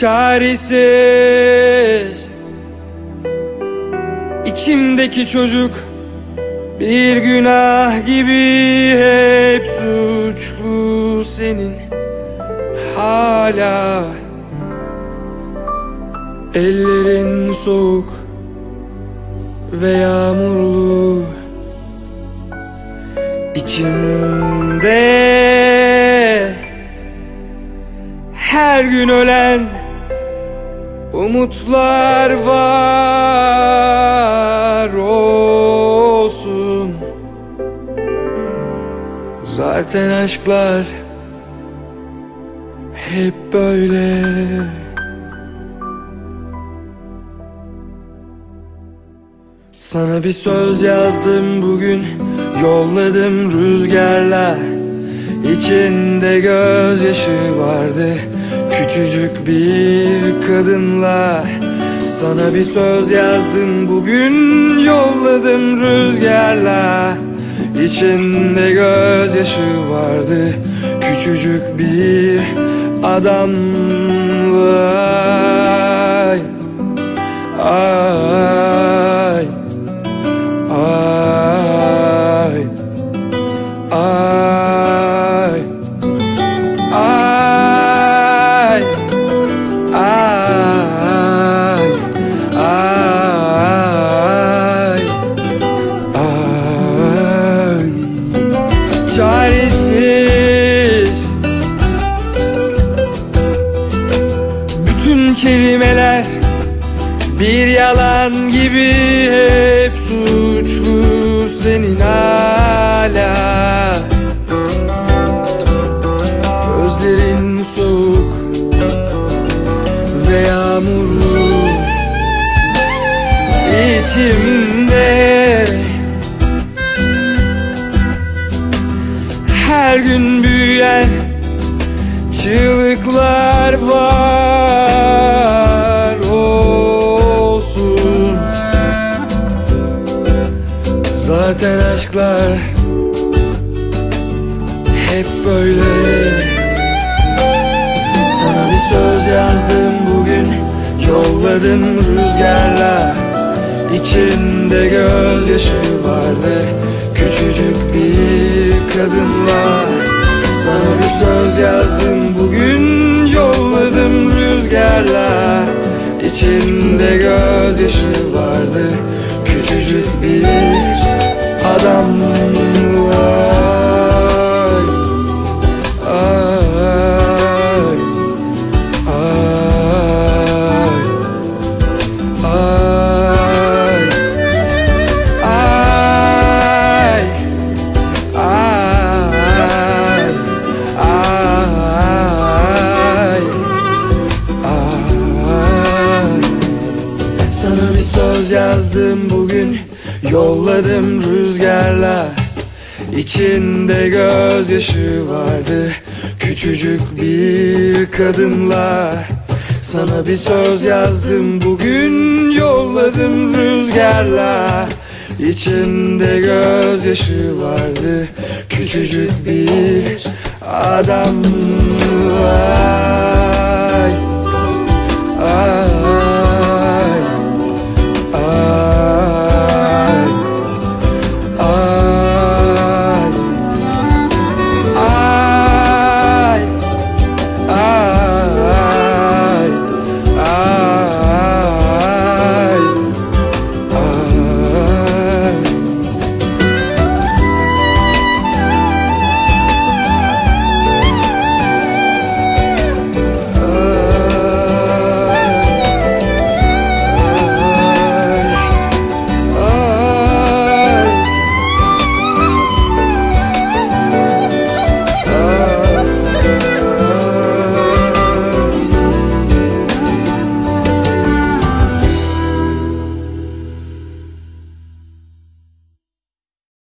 çaresiz. İçimdeki çocuk bir günah gibi hep suçlu senin. Hala Ellerin soğuk ve yağmurlu. İçimde her gün ölen umutlar var olsun. Zaten aşklar hep böyle. Sana bir söz yazdım bugün. Yolladım rüzgarla İçinde gözyaşı vardı Küçücük bir kadınla Sana bir söz yazdım. Bugün Yolladım rüzgarla. İçinde gözyaşı vardı. Küçücük bir adamla. Ay Ay Ay kelimeler bir yalan gibi hep suçlu senin hala. Gözlerin soğuk ve yağmurlu içimde Her gün büyüyen çığlıklar var Zaten aşklar hep böyle. Sana bir söz yazdım bugün. Yolladım rüzgarla İçinde gözyaşı vardı. Küçücük bir kadınla Sana bir söz yazdım bugün. Yolladım rüzgarla İçinde gözyaşı vardı. Küçücük bir adamla Ay, söz yazdım bugün Yolladım rüzgarla. İçinde gözyaşı vardı Küçücük bir kadınla. Sana bir söz yazdım bugün Yolladım rüzgarla. İçinde gözyaşı vardı Küçücük bir adamla